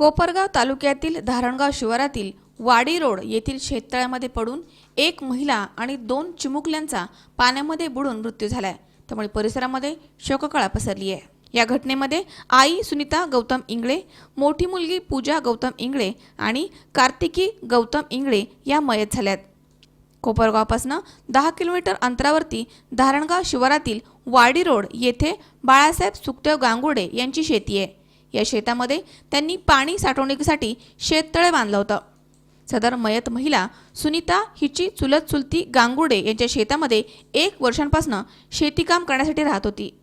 कोपरगाव तालुक्यातील धारणगाव शिवारातील वाडी रोड येथील शेततळ्यामध्ये पडून एक महिला आणि दोन चिमुकल्यांचा पाण्यामध्ये बुडून मृत्यू झालाय. त्यामुळे परिसरामध्ये शोककळा पसरली आहे. या घटनेमध्ये आई सुनीता गौतम इंगळे मोठी मुलगी पूजा गौतम इंगळे आणि कार्तिकी गौतम इंगळे या मयत झाल्यात. कोपरगावपासून दहा किलोमीटर अंतरावरती धारणगाव शिवारातील वाडी रोड येथे बाळासाहेब सुखदेव गांगुडे यांची शेती आहे. या शेतामध्ये त्यांनी पाणी साठवणुकीसाठी शेततळे बांधलं होतं. सदर मयत महिला सुनीता हिची चुलत चुलती गांगुडे यांच्या शेतामध्ये एक वर्षांपासून शेतीकाम करण्यासाठी राहत होती.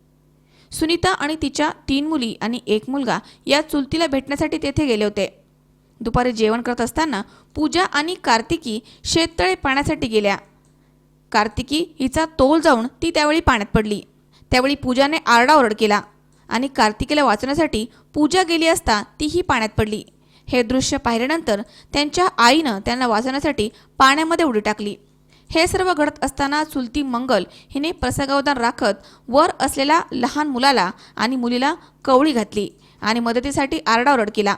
सुनीता आणि तिच्या तीन मुली आणि एक मुलगा या चुलतीला भेटण्यासाठी तेथे गेले होते. दुपारी जेवण करत असताना पूजा आणि कार्तिकी शेततळे पाण्यासाठी गेल्या. कार्तिकी हिचा तोल जाऊन ती त्यावेळी पाण्यात पडली. त्यावेळी पूजाने आरडाओरड केला. आणि कार्तिकेला वाचवण्यासाठी पूजा गेली असता तीही पाण्यात पडली. हे दृश्य पाहिल्यानंतर त्यांच्या आईनं त्यांना वाचवण्यासाठी पाण्यामध्ये उडी टाकली. हे सर्व घडत असताना चुलती मंगल हिने प्रसंगावधान राखत वर असलेल्या लहान मुलाला आणि मुलीला कवळी घातली आणि मदतीसाठी आरडाओरड केला.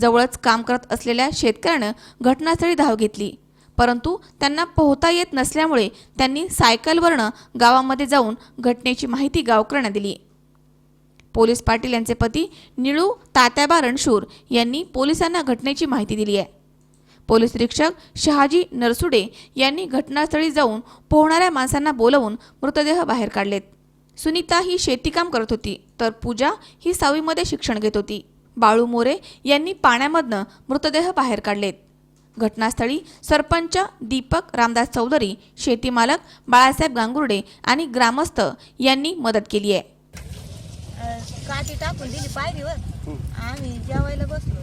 जवळच काम करत असलेल्या शेतकऱ्यानं घटनास्थळी धाव घेतली. परंतु त्यांना पोहता येत नसल्यामुळे त्यांनी सायकलवरनं गावामध्ये जाऊन घटनेची माहिती गावकऱ्यांना दिली. पोलीस पाटील यांचे पती निळू तात्याबा रणशूर यांनी पोलिसांना घटनेची माहिती दिली आहे. पोलीस निरीक्षक शहाजी नरसुडे यांनी घटनास्थळी जाऊन पोहणाऱ्या माणसांना बोलवून मृतदेह बाहेर काढलेत. सुनीता ही शेतीकाम करत होती तर पूजा ही सहावीमध्ये शिक्षण घेत होती. बाळू मोरे यांनी पाण्यामधनं मृतदेह बाहेर काढलेत. घटनास्थळी सरपंच दीपक रामदास चौधरी शेतीमालक बाळासाहेब गांगुर्डे आणि ग्रामस्थ यांनी मदत केली आहे. काठी टाकून दिली पायरीवर. आम्ही जेवायला बसलो.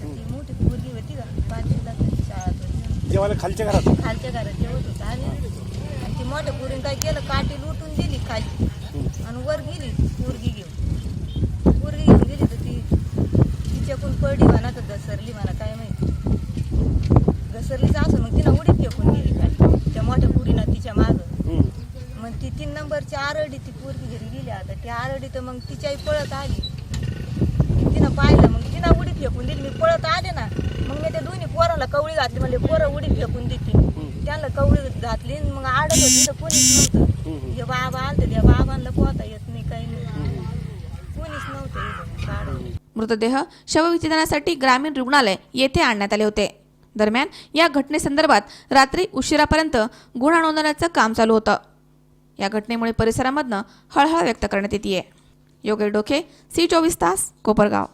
ती मोठी पोरगी होती का पाचवीला तरी शाळेत होती. जेवायला खालच्या घरात खालच्या घरात जेवत होतं. आम्ही आणि ती मोठ्या पोरीने काय केलं काठी लुटून दिली खाली. आणि वर गेली पोरगी घेऊन. पोरगी घेऊन गेली तर ती तिच्याकडून पडली म्हणा तर घसरली म्हणा काय माहिती. घसरलीच असं मग तिनं उडीत फेकून गेली खाली. त्या मोठ्या पोरीनं तिच्या मागं. मग ती तीन नंबरची आरडी ती पोरगी गेली आता ती आरडी तर मग तिच्याही पळत आली. तिनं पाहिलं मग तिनं उडी फेकून दिली. मी पळत आले ना मग मी त्या दोन्ही पोराला कवळी घातली. म्हणजे पोरं उडी फेकून देते त्यांना कवळी घातली आणि मग आडत होती तर कोणीच नव्हतं. हे बाबा आलते त्या बाबांना पोहता येत नाही काही नाही. कोणीच नव्हतं. मृतदेह शवविच्छेदनासाठी ग्रामीण रुग्णालय येथे आणण्यात आले होते. दरम्यान या घटनेसंदर्भात रात्री उशिरापर्यंत गुन्हा नोंदवण्याचं काम चालू होतं. या घटनेमुळे परिसरामधनं हळहळ व्यक्त करण्यात येते योगेश डोके सी चोवीस तास कोपरगाव.